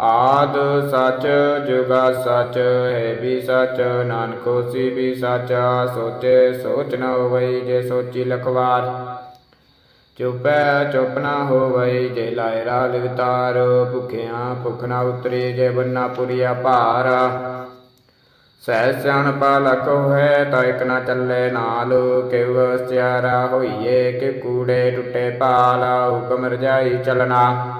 ਆਦ ਸਚ, ਜੁਗਾ ਸਚ, ਹੈ ਵੀ ਸਚ, ਨਾਨਕੋ ਸੀ ਵੀ ਸਚ, ਸੋਚੇ ਸੋਚ ਨ ਹੋਵਈ ਜੇ ਸੋਚੀ ਲਖਵਾਰ। ਚੁਪੈ ਚੁਪ ਨ ਹੋਵਈ ਜੇ ਲਾਇ ਰਾ ਲਿਵਤਾਰ ਭੁਖਿਆਂ ਭੁਖ ਨ ਉਤਰੀ ਜੇ ਬੰਨਾ ਪੁਰੀਆ ਭਾਰ। ਸਹਿ ਸਿਆਣ ਪਾਲਕ ਹੋਏ ਤਾਂ ਇਕ ਨ ਚੱਲੇ ਨਾਲ, ਕਿਵ ਸਿਆਰਾ ਹੋਈਏ ਕਿ ਕੂੜੇ ਟੁੱਟੇ ਪਾਲ, ਹੁਕਮ ਰਜਾਈ ਚਲਣਾ।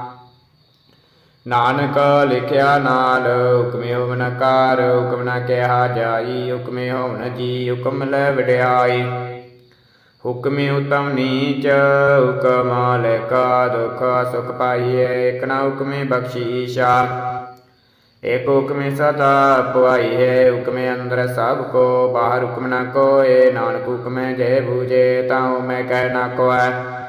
ਨਾਨਕ ਲਿਖਿਆ ਨਾਲ, ਹੁਕਮੇ ਹੋਵਨ ਕਾਰ, ਹੁਕਮ ਨਾ ਕਿਹਾ ਜਾਈ, ਹੁਕਮੇ ਹੋਵਨ ਜੀ, ਹੁਕਮ ਲੈ ਵਡਿਆਈ। ਹੁਕਮੇ ਉਤਮ ਨੀਚ, ਹੁਕਮ ਲੈ ਕਾ ਦੁਖ ਸੁਖ ਪਾਈਏ, ਇਕ ਨਾ ਹੁਕਮੇ ਬਖਸ਼ੀਸ਼ਾ। ਏਕ ਹੁਕਮੇ ਸਦਾ ਪਵਾਈ ਹੈ ਹੁਕਮੇ ਅੰਦਰ ਸਭ ਕੋ, ਬਾਹਰ ਹੁਕਮ ਨਾ ਕੋਏ, ਨਾਨਕ ਹੁਕਮੇ ਜੇ ਬੂਝੇ ਤਾਉ ਮੈਂ ਕਹਿ ਨਾ ਕੋਐ।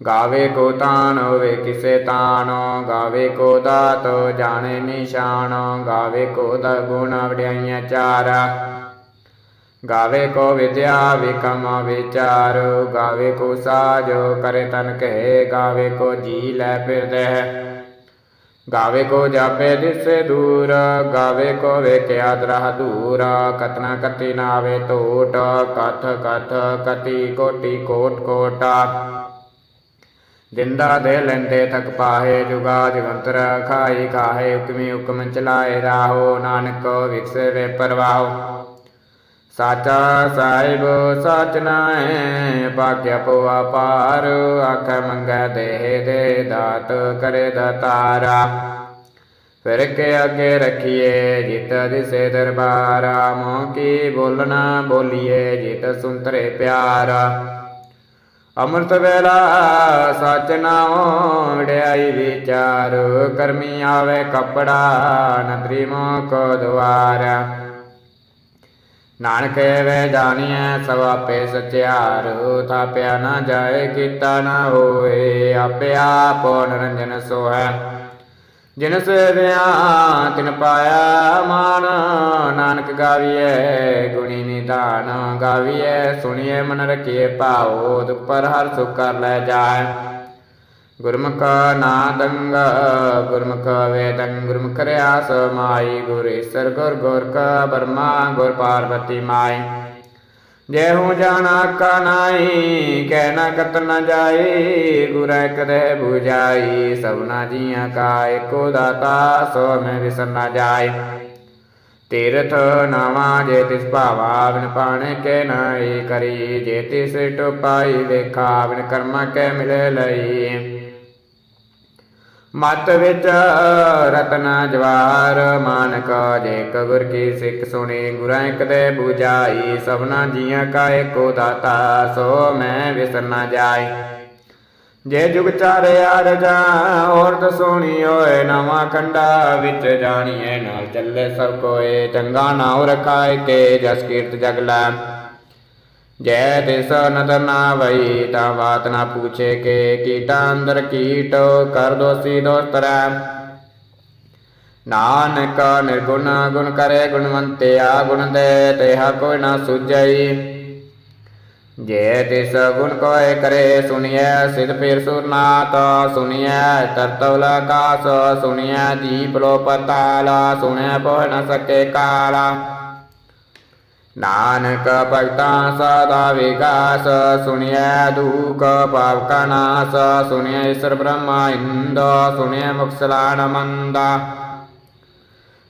ਗਾਵੇ ਕੋ ਤਾਨ ਹੋਵੇ ਕਿਸੇ ਤਾਨ, ਗਾਵੇ ਕੋ ਦਾਤ ਜਾਣੇ ਨਿਸ਼ਾਨ, ਗਾਵੇ ਕੋ ਦਾ ਗੁਣ ਵਡਿਆਈਆਂ ਚਾਰ। ਗਾਵੇ ਕੋ ਵਿਦਿਆ ਵਿਕਮ ਵਿਚਾਰ, ਗਾਵੇ ਕੋ ਸਾਜ ਕਰੇ ਤਨ ਕਹੇ ਗਾਵੇ ਕੋ ਜੀ ਲੈ ਫਿਰਦੇ ਗਾਵੇ ਕੋ ਜਾਪੇ ਦਿਸੇ ਦੂਰ, ਗਾਵੇ ਕੋ ਵੇਖਿਆ ਦਰਹ ਦੂਰ, ਕਤਨਾ ਕਤੀ ਨਾਵੇ ਟੋਟ ਕਥ ਕਥ ਕਤੀ ਕੋਟੀ ਕੋਟ ਕੋਟਾ। ਜਿੰਦਾ ਦੇ ਲੈਂਦੇ ਤੱਕ ਪਾਹੇ, ਜੁਗਾ ਜਗੰਤਰ ਖਾਈ ਕਾਹੇ ਹੁਕਮੀ ਹੁਕਮ ਚਲਾਏ ਰਾਹੋ, ਨਾਨਕ ਵਿਕਸੇ ਵੇ ਪਰਵਾਹੋ। ਸਾਚਾ ਸਾਹਿਬ, ਸਚ ਨਾਏ ਭਾਗਿਆ ਪਵਾ ਪਾਰ ਆਖੇ ਮੰਗੈ ਦੇ ਦੇ ਦਾਤ ਕਰੇ ਦਾਤਾਰਾ ਫਿਰ ਕੇ ਅੱਗੇ ਰੱਖੀਏ ਜਿਤ ਦਿਸੇ ਦਰਬਾਰਾ ਮੋਹ ਕੀ ਬੋਲਣਾ ਬੋਲੀਏ ਜਿਤ ਸੁੰਤਰੇ ਪਿਆਰਾ। ਅੰਮ੍ਰਿਤ ਵੇਲਾ ਸਚ ਨਾਉ ਡਿਆਈ ਵਿਚਾਰ, ਕਰਮੀ ਆਵੇ ਕਪੜਾ ਨਦਰੀ ਮੋਕ ਦੁਆਰ। ਨਾਨਕ ਵੇ ਜਾਣੀਐ ਸਵਾਪੇ ਆਪੇ ਸਚਿਆਰ ਥਾਪਿਆ ਨਾ ਜਾਏ ਕੀਤਾ ਨਾ ਹੋਏ, ਆਪੇ ਆਪ ਨਿਰੰਜਨ ਸੋਹੈ। ਜਿਨ ਸੇਵਿਆ ਤਿਨ ਪਾਇਆ ਮਾਨ, ਨਾਨਕ ਗਾਵੀਐ, ਗੁਣੀ ਨਿਧਾਨ ਗਾਵੀਐ ਸੁਣੀਏ ਮਨ ਰਖੀਏ ਭਾਉ, ਦੁਖ ਪਰ ਹਰ ਸੁਖ ਕਰ ਲੈ ਜਾਏ ਗੁਰਮੁਖ ਨਾਦੰਗ ਗੁਰਮੁਖ ਵੇਦੰ ਗੁਰਮੁਖ ਰਿਆਸ ਮਾਈ, ਗੁਰ ਈਸਰ, ਗੁਰ ਗੁਰ ਕਾ ਬਰਮਾ, ਗੁਰ ਪਾਰਵਤੀ ਮਾਈ। ਜੇ ਹੂੰ ਜਾਣਾ ਕਾ ਨਾਈ ਕਹਿ ਨਾ ਕਤ ਨ ਜਾਏ, ਗੁਰ ਕਦੇ 부ਜਾਈ ਸਭਨਾ ਜੀਆਂ ਕਾ ਏਕੋ ਦਾਤਾ, ਸੋ ਮੈਂ ਵਿਸਰ ਨ ਜਾਏ। ਤੀਰਥ ਨਾਵਾ ਜੇ ਤਿਸ ਭਾਵਾ, ਬਿਨ ਪਾਣੇ ਕੇ ਨਾਈ ਕਰੀ, ਜੇ ਤਿਸ ਟੁਪਾਈ ਵੇਖਾ, ਬਿਨ ਕਰਮਾ ਕੇ ਮਿਲੇ ਲਈ। ਮਤ ਵਿੱਚ ਰਤਨ ਜਵਾਰ, ਮਾਨਕ ਜੇ ਗੁਰ ਕੀ ਸਿੱਖ ਸੁਣੀ, ਗੁਰਾਂ ਕਦੇ 부ਜਾਈ ਸਭਨਾ ਜੀਆਂ ਕਾ ਏਕੋ ਦਾਤਾ, ਸੋ ਮੈਂ ਵਿਸਰ ਨਾ ਜਾਏ ਜੇ ਜੁਗ ਚਾਰਿਆ ਰਜਾ, ਔਰਤ ਸੁਣੀ ਓਏ ਨਵਾਂ ਖੰਡਾ ਵਿੱਚ ਜਾਣੀਏ ਨਾਲ ਚੱਲੇ ਸਭ ਕੋਏ, ਚੰਗਾ ਨਾਉ ਰਖਾਏ ਕੇ, ਜਸ ਕੀਰਤ ਜਗ ਲੈ। ਜੈ ਤਿਸ ਨਦਰ ਨਾ ਵਈ, ਤਾਂ ਬਾਤ ਨਾ ਪੁੱਛੇ ਕੇ, ਕੀਟਾ ਅੰਦਰ ਕੀਟ, ਕਰ ਦੋਸੀ ਦੋਸਤਰੈ ਨਾਨਕ ਨਿਰਗੁਣ, ਗੁਣ ਕਰੇ ਗੁਣਵੰਤਿਆ ਗੁਣ ਦੇ ਤੇਹਾ ਕੋਈ ਨਾ ਸੁਝਈ। ਜੇ ਤਿਸ ਗੁਣ ਕੋਏ ਕਰੇ, ਸੁਣੀਐ ਸਿਧ ਪੀਰ ਸੁਰਨਾਥ, ਸੁਣੀਐ ਤਰਤਵਲ ਆਕਾਸ ਸੁਣੀਐ ਦੀਪ ਲੋ ਪਤਾਲ ਸੁਣਿਐ ਪੋਹ ਨ ਸਕੇ ਕਾਲਾ। ਨਾਨਕ ਭਗਤਾਂ ਸਦਾ ਵਿਕਾਸ, ਸੁਣਿਐ ਦੂਖ ਪਾਪ ਕਾ ਨਾਸ, ਸੁਣਿਐ ਈਸ਼ਰ ਬ੍ਰਹਮਾ ਇੰਦ, ਸੁਣਿਐ ਮੁਕਸਲਾਨ ਮੰਦਾ।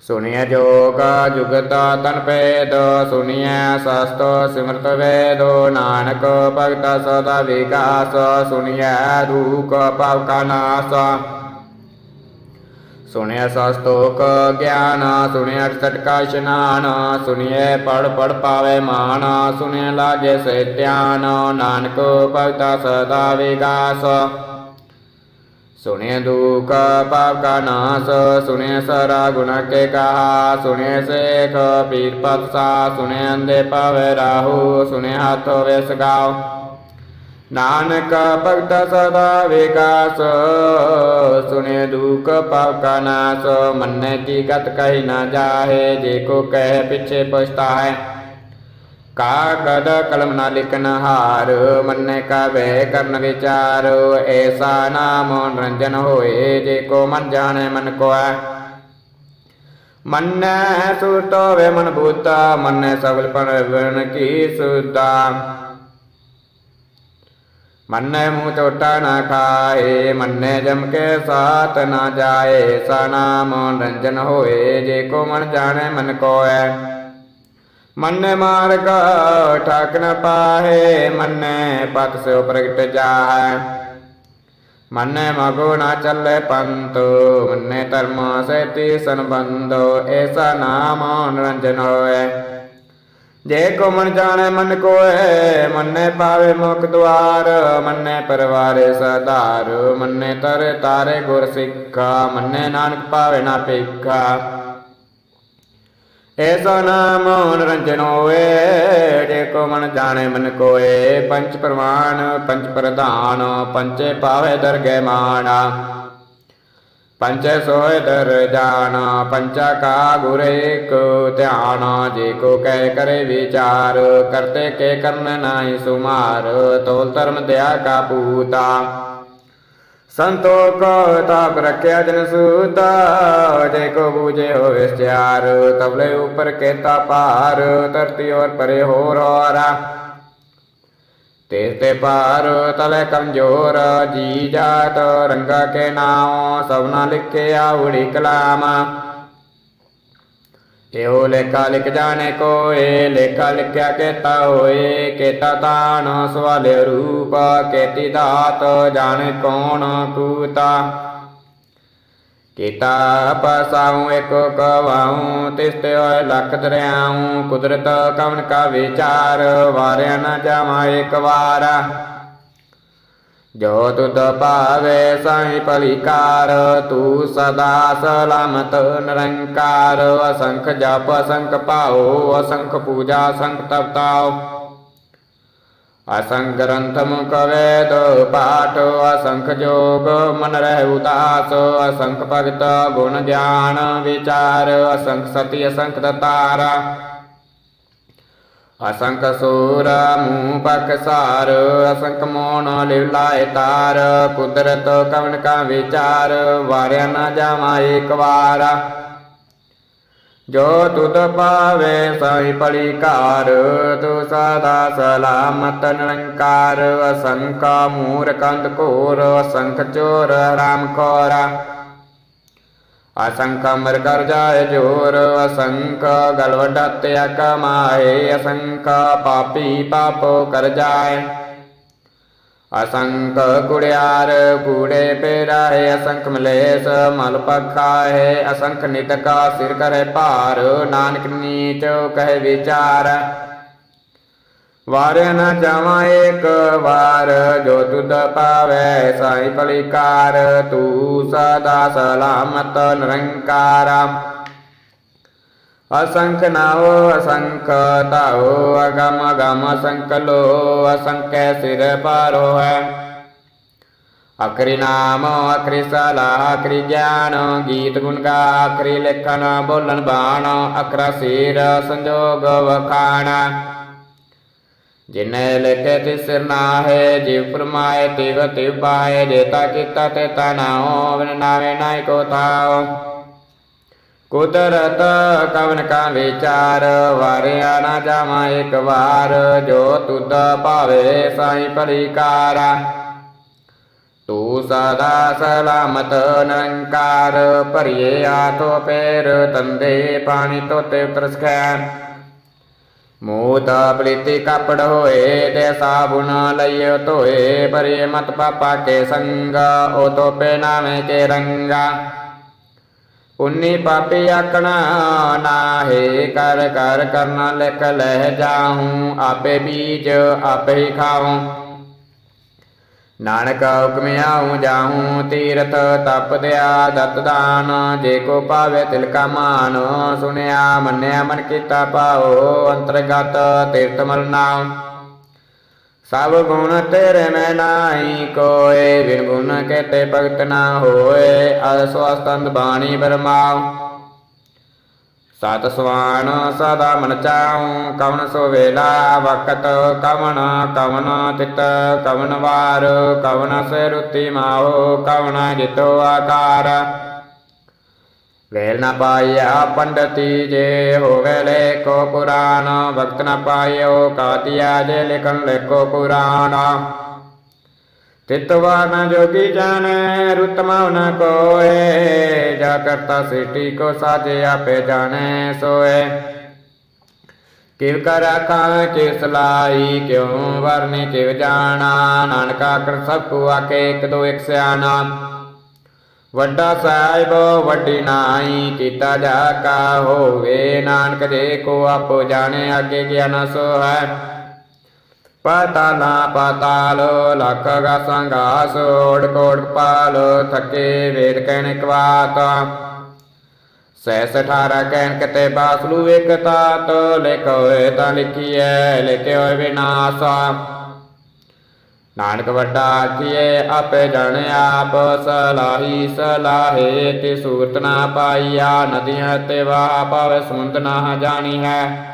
ਸੁਣਿਐ ਜੋਗ ਜੁਗਤਾ ਤਨ ਭੇਦ, ਸੁਣਿਐ ਸਸਤ ਸਿਮਰਤ ਵੇਦੋ। ਨਾਨਕ ਭਗਤ ਸਦਾ ਵਿਕਾਸ, ਸੁਣਿਐ ਦੂਖ ਪਾਪ ਕਾ ਨਾਸ। ਸੁਣਿਆ ਸਸਤੋਕ, ਗਿਆਨ ਸੁਣਿਆ ਸਟਕਾ ਇਸ਼ਨਾਨ, ਸੁਣਿਐ ਪੜ ਪੜ ਪਾਵੇ ਮਾਨ ਸੁਣਿਆ ਲਾਗੇ ਸੇ ਧਿਆਨ, ਨਾਨਕ ਭਗਤਾ ਸਦਾ ਵਿਗਾਸ। ਸੁਣਿਆ ਦੁਖ ਪਾਪ ਕਾ ਨਾਸ ਸੁਣਿਆ ਸਰਾ ਗੁਣ ਕੇ ਕਹਾ ਸੁਣਿਆ ਸੇਖ ਪੀਰ ਪਤਸਾ ਸੁਣਿਆ ਅੰਦੇ ਪਾਵੇ ਰਾਹੂ ਸੁਣਿਆ ਹੱਥ ਵੇ ਸਗਾਓ ਨਾਨਕ ਭਗਤ ਸਦਾ ਵਿਕਾਸ ਸੁਨੇ ਦੁਖ ਪਾਪ ਕਾ ਨਾਸ, ਮੰਨੇ ਕੀ ਗਤ ਕਹਿ ਨਾ ਜਾਹੇ, ਜੇ ਕੋ ਕਹਿ ਪਿਛੇ ਪਛਤਾਏ ਕਾਗਦ ਕਲਮ ਨਾ ਲਿਖਨ ਹਾਰ, ਮੰਨੇ ਕਾ ਵੇ ਕਰਨ ਵਿਚਾਰ, ਐਸਾ ਨਾਮ ਰੰਜਨ ਹੋਏ, ਜੇ ਕੋ ਮਨ ਜਾਣੇ ਮਨ ਕੋਐ। ਮੰਨੈ ਸੁਰਤੋ ਵੇ ਮਨ ਬੂਤਾ, ਮੰਨੈ ਸਗਲ ਪਰਵਨ ਕੀ ਸੁਦਾ। ਮੰਨੈ ਮੂੰਹ ਚੋਟਾ ਨਾ ਖਾਏ, ਮੰਨੈ ਜਮ ਕੇ ਸਾਥ ਨਾ ਜਾਏ ਸਾ ਨਾਮ ਰੰਜਨ ਹੋਏ, ਜੇ ਕੋ ਮਨ ਜਾਣੇ ਮਨ ਕੋਐ। ਮੰਨੈ ਮਾਰਗ ਠਾਕ ਨ ਪਾਹੇ, ਮੰਨੈ ਪਤ ਸਿਓ ਪ੍ਰਗਟ ਜਾਹੈ। ਮੰਨੈ ਮਗੋ ਨਾ ਚੱਲੇ ਪੰਤ ਮੰਨੈ ਧਰਮ ਸੇਤੀ ਸੰਬੰਧੋ ਐਸਾ ਨਾਮ ਨਿਰੰਜਨ ਹੋਏ ਜੇ ਕੋ ਮਨ ਜਾਣੈ ਮਨ ਕੋਏ, ਮੰਨੈ ਪਾਵੇ ਮੁਖ ਦੁਆਰ, ਮੰਨੈ ਪਰਵਾਰੇ ਸਦਾਰ ਮੰਨੈ ਤਰ ਤਾਰੇ ਗੁਰ ਸਿੱਖਾ, ਮੰਨੈ ਨਾਨਕ ਪਾਵੇ ਨਾ ਪੇਖਾ। ਐਸਾ ਨਾਮ ਨਿਰੰਜਨ ਹੋਏ, ਜੇ ਕੋ ਮਨ ਜਾਣੈ ਮਨ ਕੋਏ ਪੰਚ ਪ੍ਰਮਾਣ ਪੰਚ ਪ੍ਰਧਾਨ ਪੰਚੇ ਪਾਵੇ ਦਰਗਹਿ ਮਾਣਾ ਪੰਚੈ ਸੋਇ ਦਰ ਜਾਣਾ ਪੰਚਾ ਕਾ ਗੁਰ ਏਕ ਧਿਆਨ ਜੇ ਕੋ ਕਹਿ ਕਰੇ ਵਿਚਾਰ, ਕਰਤੇ ਕੇ ਕਰਨ ਨਾਹੀ ਸੁਮਾਰ, ਤੋਲ ਧਰਮ ਦਇਆ ਕਾ ਪੂਤਾ ਸੰਤੋਖ ਤਾਪ ਰਖਿਆ ਜਨ ਸੂਤਾ, ਜੇ ਕੋ ਬੂਝੇ ਹੋਵੇ ਸਿਆਰ ਤਬਲੇ ਉਪਰ ਕੇਤਾ ਪਾਰ ਧਰਤੀ ਔਰ ਪਰੇ ਹੋਰ ਔਰਾ। ਤੇਰੇ ਤੇ ਪਾਰ ਤਲੇ ਕਮਜੋਰ, ਜੀ ਜਾਤ ਰੰਗਾ ਕੇ ਨਾਮ ਸਭਨਾ ਲਿਖਿਆ ਉੜੀ ਕਲਾਮ। ਇਹੋ ਲੇਖਾ ਲਿਖ ਜਾਣੇ ਕੋਏ, ਲੇਖਾ ਲਿਖਿਆ ਕੇਤਾ ਹੋਏ, ਕੇਤਾ ਤਾਣ ਸਵਾਲੇ ਰੂਪ, ਕੇਤੀ ਦਾਤ ਜਾਣੇ ਕੌਣ ਕੂਤਾ। ਕੀਤਾ ਪਸਾਉ ਏਕੋ ਕਵਾਉ ਤਿਸ ਤੇ ਹੋਏ ਲਖ ਦਰਿਆਉ, ਕੁਦਰਤ ਕਵਨ ਕਾ ਵਿਚਾਰ ਵਾਰਿਆ ਨਾ ਜਾਵਾਂ ਇੱਕ ਵਾਰ। ਜੋ ਤੁਧ ਭਾਵੇ ਸਾਈ ਪਲਿਕਾਰ ਤੂੰ ਸਦਾ ਸਲਾਮਤ ਨਿਰੰਕਾਰ। ਅਸੰਖ ਜਪ, ਅਸੰਖ ਪਾਓ ਅਸੰਖ ਪੂਜਾ, ਅਸੰਖ ਤਪਤਾਓ ਅਸੰਖ ਗ੍ਰੰਥ ਮੁਖ ਵੇਦ ਪਾਠ ਅਸੰਖ ਜੋਗ, ਮਨ ਰਹਿ ਉਦਾਸ, ਅਸੰਖ ਭਗਤ, ਗੁਣ ਗਿਆਨ, ਵਿਚਾਰ, ਅਸੰਖ ਸਤੀ, ਅਸੰਖ ਦਤਾਰਾ। ਅਸੰਖ ਸੂਰ, ਮੂਹ ਪਕਸਾਰ ਅਸੰਖ ਮੋਨ ਲਿਵਲਾਏ ਤਾਰ, ਕੁਦਰਤ ਕਵਨ ਕਾ ਵਿਚਾਰ, ਵਾਰਿਆ ਨਾ ਜਾਵਾਂ ਜੋ ਤੁਧ ਪਾਵੇ ਸਾਈ ਪੜੀ ਕਾਰ ਸਦਾ ਸਲਾਮਤ ਨਿਰੰਕਾਰ ਅਸੰਖ ਮੂਰ ਕੰਦ ਘੋਰ, ਅਸੰਖ ਚੋਰ, ਰਾਮ ਖੋਰਾ ਅਸੰਖ ਮਰ ਕਰ ਜਾਏ ਜੋਰ, ਅਸੰਖ ਗਲ ਵਡਤ ਕਮਾਏ ਅਸੰਖ ਪਾਪੀ ਪਾਪੋ ਕਰ ਜਾਏ। ਅਸੰਖ ਕੁੜਿਆਰ ਕੂੜੇ ਪੇਰਾਏ ਅਸੰਖ ਮਲੇਸ ਮਲ ਪਖਾਏ ਅਸੰਖ ਨਿਤਕਾ ਸਿਰ ਕਰੇ ਭਾਰ, ਨਾਨਕ ਨੀਚ ਕਹੇ ਵਿਚਾਰ। ਵਾਰ ਨ ਜਾਵਾਂ ਏਕ ਵਾਰ, ਜੋ ਤੁਧ ਪਾਵੇ ਸਾਈ ਪਲਿਕਾਰ ਤੂੰ ਸਦਾ ਸਲਾਮਤ ਨਿਰੰਕਾਰ। ਅਸੰਖ ਨਾਉ ਅਸੰਖ ਤਾਉ ਅਗਮ ਅਗਮ ਅਸੰਖ ਲੋ, ਅਸੰਖੈ ਸਿਰ ਪਾਰੋ ਹੈ। ਅਕਰੀ ਨਾਮ ਅਕਰੀ ਸਲਾ ਅਕਰੀ ਗਿਆਨ, ਗੀਤ ਗੁਣ ਗਾ ਅਕਰੀ ਲੇਖਨ ਬੋਲਣ ਬਾਣ ਅਕਰਾ ਸਿਰ, ਸੰਜੋਗ ਵਖਾਣਾ। ਜਿਨੇ ਲਿਖੇ ਤੇ ਸਿਰ ਨਾਹੇ, ਜਿਵ ਫਰਮਾਏ ਤਿਵ ਤਿਵ ਪਾਏ ਜੇਤਾ ਕੀਤਾ ਤੇ ਨਾਉ ਬਿਨ ਨਾਵੇ ਨਾਇ ਕੋ ਥਾਉ ਕੁਦਰਤ ਕਵਨ ਕਾ ਵਿਚਾਰ, ਵਾਰਿਆ ਨਾ ਜਾਵਾਂ ਇੱਕ ਵਾਰ, ਜੋ ਤੁਧ ਭਾਵੇ ਸਾਈ ਪਰਿਕਾਰਾ। ਤੂੰ ਸਦਾ ਸਲਾਮਤ ਨਿਰੰਕਾਰ ਭਰੀਏ ਆਤੋ ਪੇਰ, ਤੰਦੇ ਪਾਣੀ ਤੋਤੇ ਉਤਰ ਸਕੈ ਮੂਤ ਪਲੀਤੀ ਕਪੜ ਹੋਏ ਤੇ ਸਾਬੁਨ ਲਈਏ ਧੋਏ ਪਰੇ ਮਤ ਪਾਪਾ ਕੇ ਸੰਗ, ਉਹ ਤੋਪੇ ਨਾਵੇਂ ਕੇ ਰੰਗਾ। ਪੁੰਨੀ ਪਾਪੀ ਆਕਣਾ ਨਾਹੇ, ਕਰ ਕਰ, ਕਰਨਾ, ਲਿਖ ਲਹਿ ਜਾਹੂੰ ਆਪੇ ਬੀਜ ਆਪੇ ਹੀ ਖਾਉਂ। ਨਾਨਕ ਹੁਕਮ ਆਉ ਜਾਹੂੰ ਤੀਰਥ ਤਪ ਦਿਆ ਦਤ ਦਾਨ, ਜੇ ਕੋ ਪਾਵੇ ਤਿਲ ਕਾ ਮਾਨ, ਸੁਨਿਆ, ਮੰਨਿਆ, ਮਨ ਕੀਤਾ ਪਾਓ ਅੰਤਰਗਤ ਤੀਰਥ ਮਲ ਨਾਮ ਸਭ ਗੁਣ ਤੇਰੇ ਮੈਂ ਨਾਹੀ ਕੋਏ ਬਿਨ ਗੁਣ ਕੇਤੇ ਭਗਤ ਨਾ ਹੋਏ ਅਸਵਸਤੰਦ ਬਾਣੀ ਬਰਮਾਉ। ਸਤ ਸਵਾਨ ਸਦਾ ਮਨ ਚਾਉ, ਕਵਨ ਸੋ ਵੇਲਾ ਵਕਤ, ਕਵਨ ਕਵਨ ਤਿਤ, ਕਵਨ ਵਾਰ, ਕਵਨ ਸੇ ਰੁਤੀ ਮਾਹੋ ਕਵਨ ਜਿਤੋ ਆਕਾਰ। ਵੇਲ ਨ ਪਾਇਆ ਪੰਡਤੀ, ਜੇ ਹੋਵੇ ਲੇਖੋ ਪੁਰਾਣ ਭਗਤ ਨ ਪਾਇਓ ਕਾਤਿਆ ਜੇ ਲਿਖਨ ਲੇਖੋ ਪੁਰਾਣ। ਤਿਤਵਾਨ ਜੋਗੀ ਜਾਣੈ ਰੁਤਮਾ ਨ ਕੋਏ, ਜਾ ਕਰਤਾ ਸਿਟੀ ਕੋ ਸਾਜੇ ਆਪੇ ਜਾਣੈ ਸੋਏ। ਕਿਵ ਕਰ ਆਖਾਂ, ਕਿਵ ਸਲਾਈ, ਕਿਉ ਵਰਨੇ ਕਿਵ ਜਾਣਾ, ਨਾਨਕਾ ਕਰ ਵੱਡਾ ਸਾਹਿਬ, ਵੱਡੀ ਨਾਈ ਕੀਤਾ ਜਾ ਕਾ ਹੋਵੇ। ਨਾਨਕ ਦੇ ਕੋ ਆਪੋ ਜਾਣੇ, ਅੱਗੇ ਗਿਆਨ ਸੋ ਹੈ ਪਾਤਾਲਾ ਪਾਤਾਲ, ਲੱਖ ਗਾ ਸੰਗਾਸ ਓੜ ਕੋੜ ਪਾਲ, ਥਕੇ ਵੇਦ ਕਹਿਣ ਕਵਾਤ। ਸੈਸ ਅਠਾਰਾ ਕਹਿਣ ਕਤੇ ਬਾਸਲੂ ਇਕ ਤਾਤ ਲਿਖੋਏ ਤਾਂ ਲਿਖੀਐ, ਲਿਖੇ ਵਿਨਾਸ਼ ਨਾਨਕ ਵੱਡਾ ਆਖੀਏ ਆਪੇ ਜਾਣੇ ਆਪ ਸਲਾਹੀ ਸਲਾਹੇ, ਤੇ ਸੂਰਤ ਨਾ ਪਾਈਆ, ਨਦੀਆਂ ਤੇ ਵਾਹ ਪਾਵੇ, ਸਮੁੰਦ ਨਾ ਜਾਣੀ ਹੈ।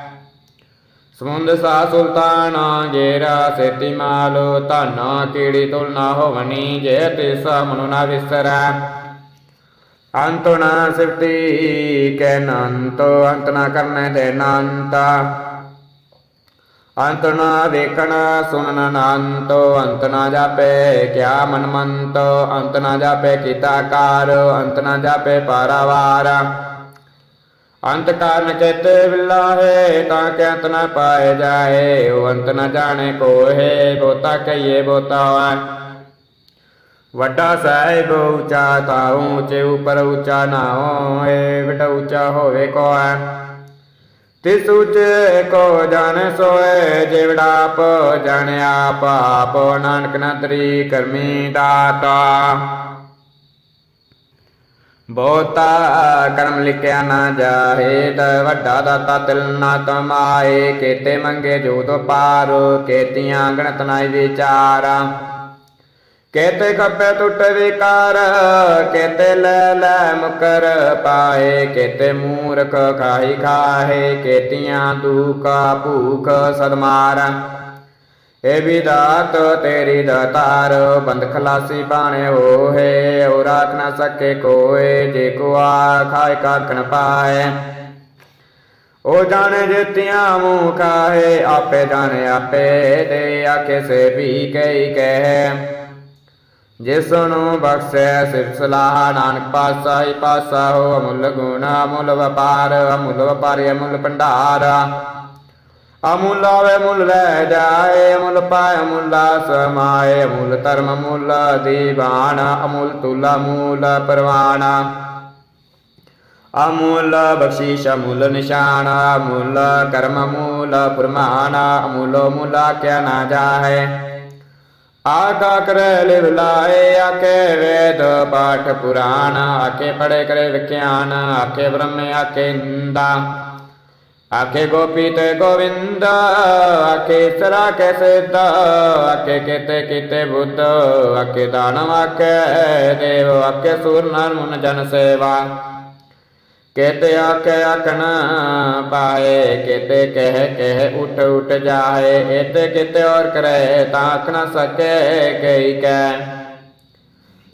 ਸਮੁੰਦ ਸਾ ਸੁਲਤਾਨ ਗੇਰਾ, ਸੇਤੀ ਮਾਲੋ ਧਾਨਾ, ਕੀੜੀ ਤੁਲ ਨਾ ਹੋਵਨੀ, ਜੇ ਤਿਸ ਮਨੁ ਨਾ ਵਿਸਰੈ। ਅੰਤ ਨਾ ਸਿਫਤੀ, ਕੈ ਨੰਤੋ, ਅੰਤ ਨਾ ਕਰਨੇ ਦੇ ਨੰਤਾ ਅੰਤ ਨਾ ਵੇਖਣ ਸੁਣਨ ਅਨੰਤ ਅੰਤ ਨਾ ਜਾਪੇ ਕਿਆ ਮਨ ਮੰਤ ਅੰਤ ਨਾ ਜਾਪੇ ਕੀਤਾ ਕਾਰ ਅੰਤ ਨਾ ਜਾਪੇ ਪਾਰਾਵਾਰ ਅੰਤ ਕਾਰਨ ਚੇਤੇ ਵਿਲਾਹੇ ਤਾਂ ਕਿ ਅੰਤ ਨਾ ਪਾਏ ਜਾਏ ਉਹ ਅੰਤ ਨਾ ਜਾਣੇ ਕੋਹੇ ਬੋਤਾ ਕਹੀਏ ਬੋਤਾ ਹੋਏ ਵੱਡਾ ਸਾਹਿਬ ਉੱਚਾ ਤਾਂ ਉੱਚੇ ਉਪਰ ਉੱਚਾ ਨਾ ਹੋਏ ਬਟਾ ਉੱਚਾ ਹੋਵੇ ਕੋ ਹੈ ਤਿਸ ਉੱਚੇ ਕੋ ਜਾਣੇ ਸੋਏ, ਜਿਵੜਾ ਆਪ ਜਾਣੇ ਆਪ ਆਪ ਨਾਨਕ ਨਦਰੀ ਕਰਮੀ ਦਾਤਾ। ਬਹੁਤਾ ਕਰਮ ਲਿਖਿਆ ਨਾ ਜਾਹੇ, ਤ ਵੱਡਾ ਦਾਤਾ ਤਿਲ ਨਾ ਕਮਾਏ, ਕੇਤੇ ਮੰਗੇ ਜੋਤ ਪਾਰ, ਕੇਤੀਆਂ ਗਣਤ ਨਾਈ ਵਿਚਾਰਾ। ਕੇਤੇ ਖੱਪੇ ਟੁੱਟ ਵਿਕਾਰ, ਕੇਤੇ ਲੈ ਲੈ ਮੁਕਰ ਪਾਏ, ਕੇਤੇ ਮੂਰਖ ਖਾਈ ਖਾਹੇ, ਕੇਤੀਆਂ ਦੁਖਾ ਭੂਖ ਸਦਮਾਰ। ਏ ਵਿਦਾਤ ਤੇਰੀ ਦਾਤਾਰ ਬੰਦ ਖਲਾਸੀ ਬਾਣੇ ਹੋਏ ਔ ਰਾਖ ਨਾ ਸਕੇ ਕੋਏ, ਜੇ ਕੋ ਆ ਖਾਏ ਕਾਖਣ ਪਾਏ। ਉਹ ਜਾਣੇ ਜਿਤਿਆਂ ਮੂੰਹ ਕਾਹੇ ਆਪੇ ਜਾਣੇ ਆਪੇ ਦੇ ਆਖੇ ਸੇ ਵੀ ਕਈ ਕਹਿ। ਜਿਸ ਨੂੰ ਬਖਸ਼ੈ ਸਿਰ ਸਲਾਹ, ਨਾਨਕ ਪਾਸਾ ਪਾਸਾ ਹੋ ਅਮੁੱਲ ਗੁਣ, ਅਮੁੱਲ ਵਪਾਰ, ਅਮੁੱਲ ਵਪਾਰੀ, ਅਮੁੱਲ ਭੰਡਾਰ। ਅਮੁੱਲ ਆਵੇ ਮੁੱਲ ਲੈ ਜਾਏ, ਅਮੁੱਲ ਪਾਏ, ਅਮੁੱਲਾ ਸਮਾਏ ਅਮੁੱਲ ਧਰਮ, ਅਮੁੱਲ ਦੀਵਾਨ, ਅਮੁੱਲ ਤੁਲਾ ਮੂਲ ਪਰਵਾਨਾ। ਅਮੁੱਲ ਬਖਸ਼ੀਸ਼, ਅਮੁੱਲ ਨਿਸ਼ਾਨ, ਅਮੁੱਲ ਕਰਮ, ਅਮੁੱਲ ਫਰਮਾਨ ਅਮੁੱਲ ਮੁਲਾ ਕਿਆ ਨਾ ਜਾਏ। ਆਗਾ ਕਰੇ ਲਿਵ ਲਾਏ ਆਕੇ ਵੇਦ ਪਾਠ ਪੁਰਾਣ ਆਕੇ ਪੜੇ ਕਰੇ ਵਿਖਿਆਨ ਆਕੇ ਬ੍ਰਹਮ ਆਕੇ ਇੰਦਾ ਆਕੇ ਗੋਪੀ ਤੇ ਗੋਵਿੰਦ ਆਕੇ ਸਰਾ ਕੇ ਸਿੱਧ ਆਕੇ ਕਿਤੇ ਕਿਤੇ ਬੁੱਧ ਆਕੇ ਦਾਨਵ ਆਕੇ ਦੇਵ ਆਕੇ ਸੂਰ ਨਰ ਮੁਨ ਜਨ ਸੇਵਾ। ਕੇਤੇ ਆਕੇ ਆਖਣ ਪਾਏ, ਕੇਤੇ ਕਹਿ ਕਹਿ ਉਠ ਉਠ ਜਾਏ ਇਤੇ ਕਿਤੇ ਔਰ ਕਰੇ ਤਾਂ ਆਖ ਨਾ ਸਕੇ ਕਈ ਕੈ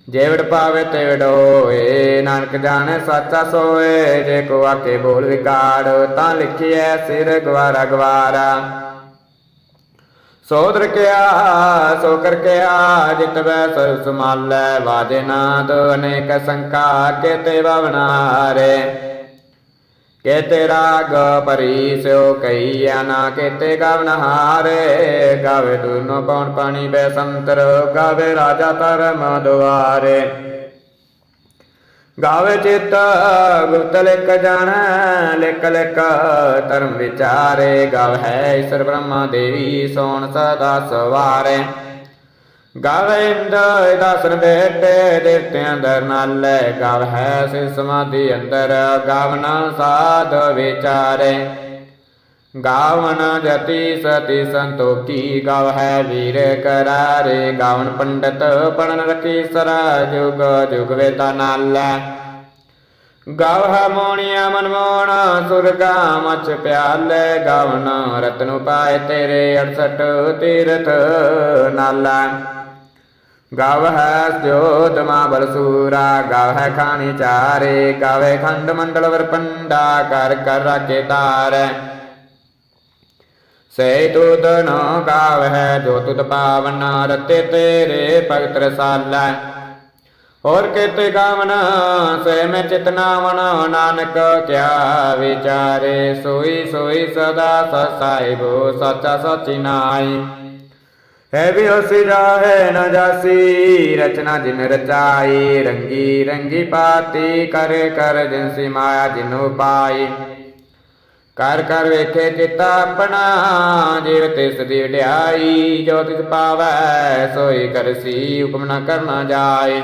ਜੇਵੜ ਪਾਵੇ ਤੇਵੜ ਹੋਏ, ਨਾਨਕ ਜਾਣੇ ਸਾਚਾ ਸੋਏ, ਜੇ ਕੋ ਆਕੇ ਬੋਲ ਵਿਗਾੜ, ਤਾਂ ਲਿਖਿਐ ਸਿਰ ਗਵਾਰਾ ਗਵਾਰਾ। ਸੋਦਰ ਕਿਆ ਸੋ ਕਰ ਕਿਆ, ਜਿਤ ਵੈ ਸਰ ਸਮਾਲੈ ਵਾਜੇ ਨਾਦ, ਅਨੇਕ ਸੰਕਾ, ਕੇਤੇ ਬਵਨਾਰੇ ਕੇਤੇ ਰਾਗ ਪਰੀ ਸਿਓ ਕਈਆ ਨਾ, ਕੇਤੇ ਗਵਨ ਹਾਰੇ। ਗਾਵੇ ਦੁਨੋ ਪਉਣ ਪਾਣੀ ਬੈ ਸੰਤਰ, ਗਾਵੇ ਰਾਜਾ ਧਰਮ ਦੁਆਰੇ। ਗਾਵੇ ਚਿਤ, ਗੁਪਤ ਲਿਖ ਜਾਣੈ, ਲਿਖ ਲਿਖ ਧਰਮ ਵਿਚਾਰੇ। ਗਵ ਹੈ ਈਸ਼ਰ ਬ੍ਰਹਮਾ ਦੇਵੀ, ਸੋਣ ਸਦਾ ਸਵਾਰੇ। ਗਾਵੇ ਇੰਦ ਦਸਨ ਬੇਟੇ, ਦੇਵਤਿਆਂ ਅੰਦਰ ਨਾਲੇ। ਗਵ ਹੈ ਸਿ ਸਮਾਧੀ ਅੰਦਰ ਗਾਵਨਾ ਸਾਧ ਵਿਚਾਰੇ। ਗਾਵਨ ਜਤੀ ਸਤੀ ਸੰਤੋਖੀ ਗਾਵ ਹੈ ਵੀਰ ਕਰਾਰੇ, ਗਾਵਨ ਪੰਡਤ ਪੜਨ ਰਖੀ ਸਰਾ ਜੁਗ ਜੁਗ ਵੇਤਾ ਨਾਲੈ। ਗਾਵ ਹੈ ਮੋਣੀਆ ਮਨ ਮੋਣਾ ਸੁਰਗਾ ਮਚ ਪਿਆਲੇ, ਗਾਵਨ ਰਤਨ ਪਾਏ ਤੇਰੇ 68 ਤੀਰਥ ਨਾਲਾ। ਗਾਵ ਹੈ ਜੋਤ ਮਾ ਬਲਸੂਰਾ ਗਾਵ ਹੈ ਖਾਣੀ ਚਾਰੇ, ਗਾਵੇ ਖੰਡ ਮੰਡਲ ਵਰ ਪੰਡਾ ਕਰ ਕਰ ਰਾਖੇ ਤਾਰੈ। ਸੇ ਤੁਧ ਨ ਗਾਵ ਹੈ ਜੋ ਤੁਧ ਪਾਵਨਾ ਰਤੇ ਤੇਰੇ ਭਗਤ ਰਸਾਲਾ। ਹੋਰ ਕਿਤੇ ਗਾਵਨ, ਸੇ ਮੈਂ ਚਿਤਨਾਵਨ ਨਾਨਕ ਕਿਆ ਵਿਚਾਰੇ, ਸੋਈ ਸੋਈ ਸਦਾ ਸਸਾਇਬੋ ਸੱਚਾ ਸਚੀ ਨਾਈ ਹੈ ਵੀ ਹੋਸੀ ਜਾਹੇ ਨ ਜਾਸੀ, ਰਚਨਾ ਜਿਨ ਰਚਾਈ, ਰੰਗੀ ਰੰਗੀ ਪਾਤੀ, ਕਰ ਕਰ ਜਿਨਸੀ ਮਾਇਆ ਜਿਨੁ ਪਾਈ। ਕਰ ਕਰ ਵੇਖੇ ਚਿਤ ਆਪਣਾ ਜਿਵ ਤਿਸ ਦੀ ਵਡਿਆਈ, ਜੋ ਤਿਸ ਪਾਵੈ, ਸੋਈ ਕਰਸੀ ਹੁਕਮ ਨ ਕਰਨਾ ਜਾਏ।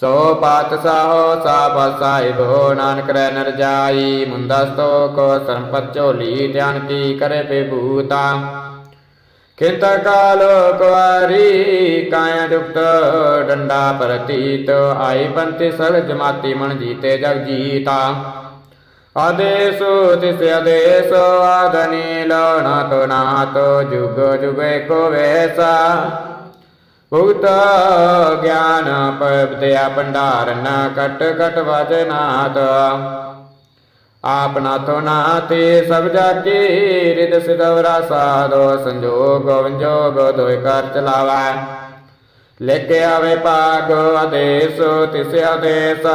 ਸੋ ਪਾਤ ਸਾਹੋ, ਸਾਬ ਸਾਹਿਬੋ ਨਾਨਕ ਰਹਿ ਨਰ ਜਾਈ ਮੁੰਦਾ ਕੋ ਸਰਪਤ ਝੋਲੀ ਧਿਆਨ ਕੀ ਕਰੇ ਪੇ ਭੂਤਾ ਕਿੰਤ ਕਾਲ ਕੁਆਰੀ ਕਾਇਆ ਦੁਕਤ ਡੰਡਾ ਪ੍ਰਤੀਤ, ਆਈ ਬੰਤੀ ਸਗਜ ਜਮਾਤੀ ਮਨ ਜੀਤੇ ਜਗ ਜੀਤਾ। ਆਦੇਸ ਤਿਸ ਆਦੇਸ ਆਦਨੀ ਲੋਣਾ ਤੋ ਨਾਤ ਜੁਗ ਜੁਗੇ ਕੋ ਵੈਸਾ। ਭੁਗਤ ਗਿਆਨ ਪਵਿਤਿਆ ਭੰਡਾਰਨ ਕਟ ਕਟ ਵਜਨਾਤ ਆਪ ਨਾਤੇ ਸਭ ਜਾਕੇ ਰਿਦ ਸਿਦਵਰਾ ਸਾਧੋ ਸੰਜੋਗ ਵਿੰਜੋਗ ਦੋਇ ਕਰ ਚਲਾਵਾ। ਲੈ ਕੇ ਆਵੇ ਭਾਗ ਆਦੇਸ ਤਿਸ ਆਦੇਸ।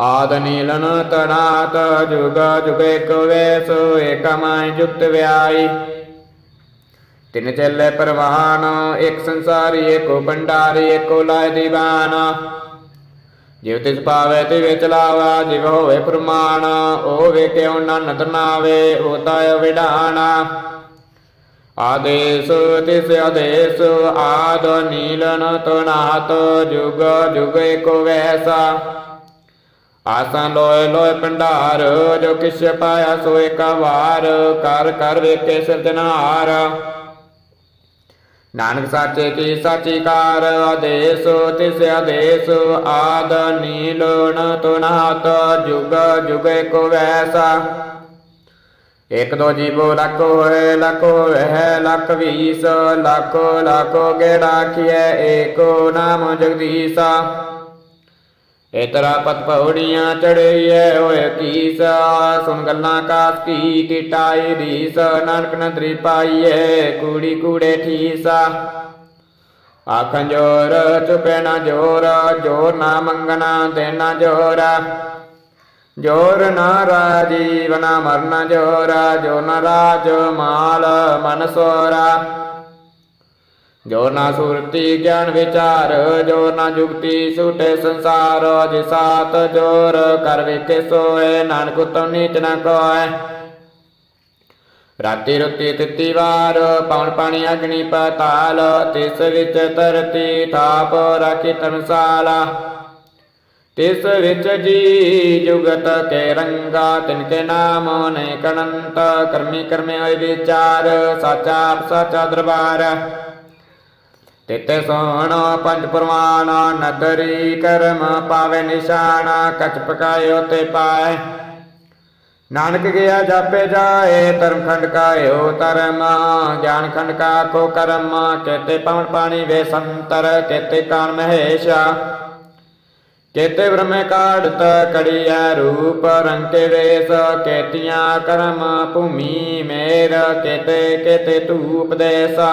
ਆਦ ਨੀਲਨ ਤਣਾਤ ਜੁਗ ਜੁਗ ਕੋ ਵੇਸ ਏਕਮਾਇ ਜੁਗਤ ਵਿਆਈ ਤਿਨ ਚੱਲੇ ਪਰਵਾਨ ਇੱਕ ਸੰਸਾਰੀ ਏਕੋ ਭੰਡਾਰੀ ਏਕੋ ਲਾਇ ਦੀਵਾਨ ਜਿਵ ਤਿਸ ਪਾਵੇ ਤੇ ਵਿੱਚ ਲਾਵਾ ਜਿਵ ਹੋਵੇ ਪ੍ਰਮਾਣ ਉਹ ਕਿਉ ਨਨ ਤਨਾਵੇ ਹੋਤਾ ਵਿਡਾਣਾ ਆਦੇਸ ਤਿਸ ਆਦੇਸ ਆਦ ਨੀਲਨ ਤਨਾਤ ਜੁਗ ਜੁਗ ਏਕੋ ਵੈਸਾ ਆਸਾਂ ਲੋਏ ਲੋਏ ਭੰਡਾਰ, ਜੋ ਕਿਛ ਪਾਇਆ ਸੋ ਏਕ ਵਾਰ, ਕਰ ਕਰ ਵੇਖੇ ਸਿਰਜਣਹਾਰ ਨਾਨਕ ਸਾਚੇ ਕੀ ਸਾਚੀ ਕਾਰ, ਆਦੇਸ, ਤਿਸ ਆਦੇਸ, ਆਦ ਨੀਲੋਣ ਤੁਨਾਤ, ਜੁਗ ਜੁਗੇ ਕੋ ਵੈਸਾ। ਇਕ ਦੋ ਜੀਵੋ ਲੱਖ ਹੋਏ ਲੱਖ ਹੋਏ ਹੈ ਲੱਖ ਵੀਸ, ਲੱਖੋ ਲੱਖੋ ਗੇੜਾ ਕੀਏ ਏਕੋ ਨਾਮ ਜਗਦੀਸਾ। ਇਤਰਾ ਪਤ ਪੌੜੀਆਂ ਚੜਈਏ ਹੋਏ ਕੀਸਾ ਸੁਣ ਗੱਲਾਂ ਕਾਸ ਕੀ ਕਿਟਾਈ ਦੀਸ ਨਾਨਕ ਨਦਰੀ ਪਾਈਏ, ਕੂੜੀ ਕੂੜੇ ਠੀਸਾ। ਆਖਾਂ ਜੋਰ, ਚੁਪੇ ਨਾ ਜੋਰ ਜੋਰ ਨਾ ਮੰਗਣਾ, ਦੇਣਾ ਜੋਰ। ਜੋਰ ਨਾ ਰਾਜੀਵ ਨਾ ਮਰਨਾ ਜੋਰ। ਜੋ ਨਾ ਰਾਜ, ਮਾਲ ਮਨ ਸੋਰਾ। ਜੋ ਨਾ ਸੁਰਤੀ ਗਿਆਨ ਵਿਚਾਰ, ਜੋ ਨਾ ਜੁਗਤੀ ਸੁਟੇ ਸੰਸਾਰ, ਜਿ ਸਾਤ ਜੋਰ ਕਰ ਵੇਖੇ ਸੋਏ, ਨਾਨਕ ਉਤਮ ਨੀਚ ਨਾ ਕੋਏ। ਰਾਤੀ ਰੁੱਤੀ ਤਿੱਤੀ ਵਾਰ, ਪਵਨ ਪਾਣੀ ਅਗਨੀ ਪਤਾਲ, ਤਿਸ ਵਿੱਚ ਧਰਤੀ ਥਾਪ ਰਾਖੀ ਧਰਮਸਾਲਾ। ਤਿਸ ਵਿੱਚ ਜੀ ਜੁਗਤ ਕੇ ਰੰਗਾ, ਤਿਨ ਕੇ ਨਾਮ ਨੇ ਕਣੰਤ ਕਰਮੀ ਕਰਮੇ ਹੋਏ ਵਿਚਾਰ, ਸਾਚਾ ਸਚਾ ਦਰਬਾਰ। ਤਿਤੇ ਸੋਣ ਪੰਜ ਪ੍ਰਮਾਣ ਨਦਰੀ ਕਰਮ ਪਾਵੇ ਨਿਸ਼ਾਨ, ਕਛ ਪਕਾਇਓ ਤੇ ਪਾਏ। ਨਾਨਕ ਗਿਆ ਜਾਪੇ ਜਾਏ, ਧਰਮ ਖੰਡ ਕਾਇਓ ਧਰਮ, ਗਿਆਨ ਖੰਡ ਕਾ ਕੋ ਕਰਮ ਕੇਤੇ ਪਵਨ ਪਾਣੀ ਵੇ ਸੰਤਰ ਕੇਤੇ ਕਾਨ ਮਹੇਸ਼ਾ। ਕੇਤੇ ਬ੍ਰਹਮੇ ਕਾੜਤ, ਕੜੀਐ ਰੂਪ ਰੰਕੇ ਵੇਸ, ਕੇਤੀਆਂ ਕਰਮ ਭੂਮੀ ਮੇਰ ਕੇਤੇ ਕੇਤੇ ਧੂਪ ਦੇਸਾ।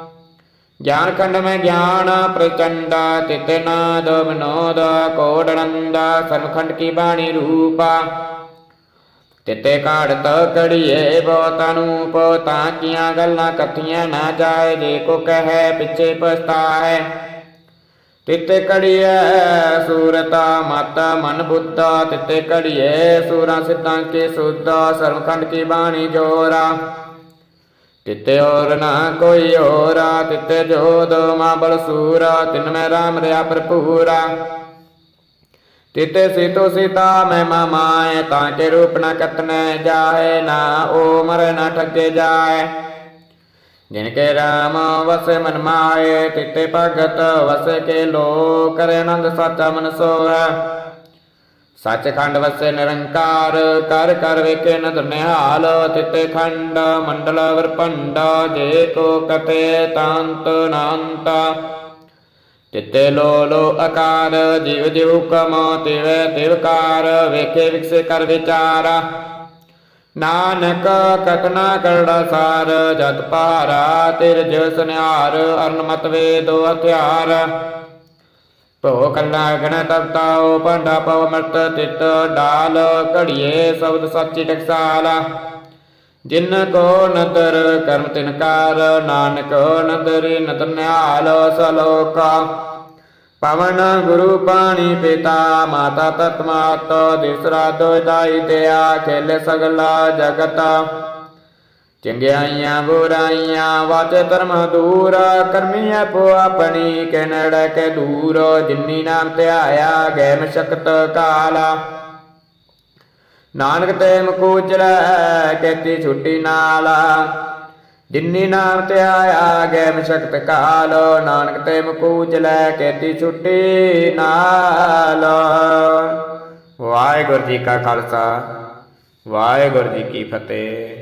ਗਿਆਨ ਖੰਡ ਮੈਂ ਗਿਆਨ ਪ੍ਰਚੰਡ ਤਿਤ ਨਾਦ ਵਿਨੋਦ ਕੋਡਨੰਦ ਸਰਖੰਡ ਕੀ ਬਾਣੀ ਰੂਪਾ ਤਿੱਤੇ ਘਾੜਤ ਕੜੀਏ ਬਹੁਤ ਅਨੂਪ ਤਾਂ ਗੱਲਾਂ ਕਥੀਆਂ ਨਾ ਜਾਏ ਜੇ ਕੋ ਕਹੈ ਪਿੱਛੇ ਪਛਤਾਏ ਤਿੱਤੇ ਕੜੀਏ ਸੂਰਤਾ ਮਾਤਾ ਮਨ ਬੁੱਧਾ ਤਿੱਤੇ ਕੜੀਏ ਸੂਰਾਂ ਸਿੱਧਾਂ ਕੇ ਸੁਧਾ ਸਰਮਖੰਡ ਕੀ ਬਾਣੀ ਜੋਰਾ ਤਿੱਤੇ ਹੋਰ ਨਾ ਕੋਈ ਹੋਰਾ ਤਿੱਤੇ ਜੋਦ ਮਾ ਬਲ ਸੂਰਾ, ਤਿਨ ਮੈਂ ਰਾਮ ਰਿਆ ਭਰਪੂਰਾ ਤਿਤੇ ਸੀਤੋ ਸੀਤਾ ਮੈਂ ਮਾਮਾਏ ਤਾਂ ਕੇ ਰੂਪ ਨਾ ਕਤਨੈ ਜਾਏ, ਨਾ ਓ ਮਰ ਨ ਠੱਗੇ ਜਾਏ। ਜਿਨ ਕੇ ਰਾਮ ਵਸੇ ਮਨ ਮਾਏ, ਤਿਤੇ ਭਗਤ ਵਸੇ ਕੇ ਲੋ ਕਰੇ ਨੰਦ ਸਾਚਾ ਮਨ ਸੋਹੈ। ਸੱਚਖੰਡ ਵਸੇ ਨਿਰੰਕਾਰ, ਕਰ ਕਰ ਵੇਖੇ ਨਦਰ ਨਿਹਾਲ, ਤਿਤੇ ਖੰਡ, ਮੰਡਲ ਵਰਪੰਡ ਜੇ ਕੋ ਕਤੇ ਤਾਂਤ ਨਾੰਤਾ। ਤਿਤੇ ਲੋ ਆਕਾਰ, ਜੀਵ ਜੀਵ ਕਮ, ਤਿਵੈ ਤਿਵਕਾਰ ਵੇਖੇ ਵਿਕਸੇ ਕਰ ਵਿਚਾਰਾ। ਨਾਨਕ ਕਤਨਾ ਕਰੜਾ ਸਾਰ ਜਤ ਪਾਰਾ ਤਿਰ ਜਿਵ ਸੁਨਿਆਰ ਅਰਨ ਮਤ ਵੇਦੋ ਹਥਿਆਰ ਭੋ ਕੱਲਾ ਗਣ ਤਪਤਾਓ ਪੰਡਾ ਪਵ ਮਰਤ ਤਿਤ ਡਾਲ ਘੜੀਏ ਸ਼ਬਦ ਸੱਚੀ ਟਕਸਾਲਾ। ਜਿਨ ਕੋ ਨਦਰ ਕਰਮ ਤਿਨਕਾਰ ਨਾਨਕ ਨਦਰੀ ਨਦਰ ਸਲੋਕਾ। ਪਵਨ ਗੁਰੂ ਪਾਣੀ ਪਿਤਾ, ਮਾਤਾ ਤਤ ਮਾਤ ਦਿਸਰਾ ਦੋਇਦਾਈ ਦਿਆ ਖੇਲੇ ਸਗਲਾ ਜਗਤ। ਚੰਗਿਆਈਆਂ ਬੁਰਾਈਆਂ, ਵਾਚੇ ਧਰਮ ਦੂਰ ਕਰਮੀ ਆਪੋ ਆਪਣੀ ਕਿਨੜ ਕੇ ਦੂਰ, ਜਿਨੀ ਨਾਮ ਧਿਆਇਆ ਗੈ ਮਸ਼ਕਤ ਕਾਲਾ। ਨਾਨਕ ਤੇ ਮਕੂਚਲੈ ਕੇਤੀ ਛੁੱਟੀ ਨਾਲ। ਜਿਨੀ ਨਾਮ ਤੇ ਆਇਆ ਗੈ ਮਸ਼ਕਤ ਕਾਲ, ਨਾਨਕ ਤੇ ਮਕੂਚਲੈ ਕੇਤੀ ਛੁੱਟੀ ਨਾਲ। ਵਾਹਿਗੁਰੂ ਜੀ ਕਾ ਖਾਲਸਾ, ਵਾਹਿਗੁਰੂ ਜੀ ਕੀ ਫਤਿਹ।